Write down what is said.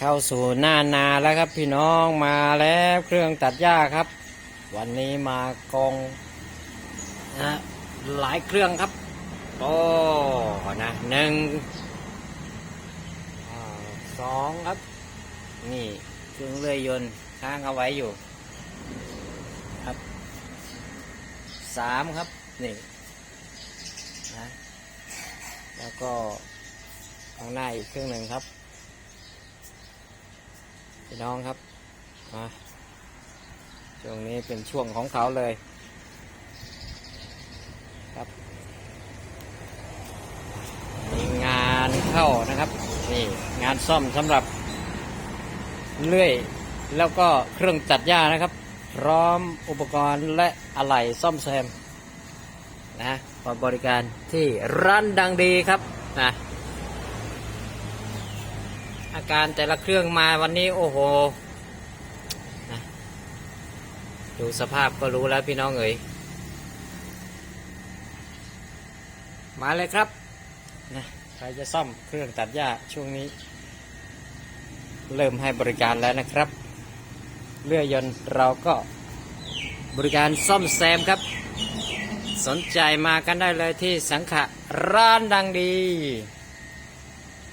เข้าสู่หน้านาแล้วครับพี่น้องมาแล้วเครื่องตัดหญ้าครับ วันนี้มากองนะหลายเครื่องครับโอ้นะหนึ่งอสองครับ นี่เครื่องเลื่อยยนต์ค้างเอาไว้อยู่ครับสามครับนี่นะแล้วก็ข้างหน้าอีกเครื่องหนึ่งครับ พี่น้องครับมาช่วงนี้เป็นช่วงของเขาเลย ครับมีงานเข้านะครับนี่งานซ่อมสำหรับเลื่อยแล้วก็เครื่องตัดหญ้านะครับ พร้อมอุปกรณ์และอะไหล่ซ่อมแซมนะบริการที่ร้านดังดีครับนะ อาการแต่ละเครื่องมาวันนี้โอ้โหนะดูสภาพก็รู้แล้วพี่น้องเอ๋ยมาเลยครับนะใครจะซ่อมเครื่องตัดหญ้าช่วงนี้ เริ่มให้บริการแล้วนะครับเลื่อยยนต์เราก็บริการซ่อมแซมครับ สนใจมากันได้เลยที่สังขะร้านดังดี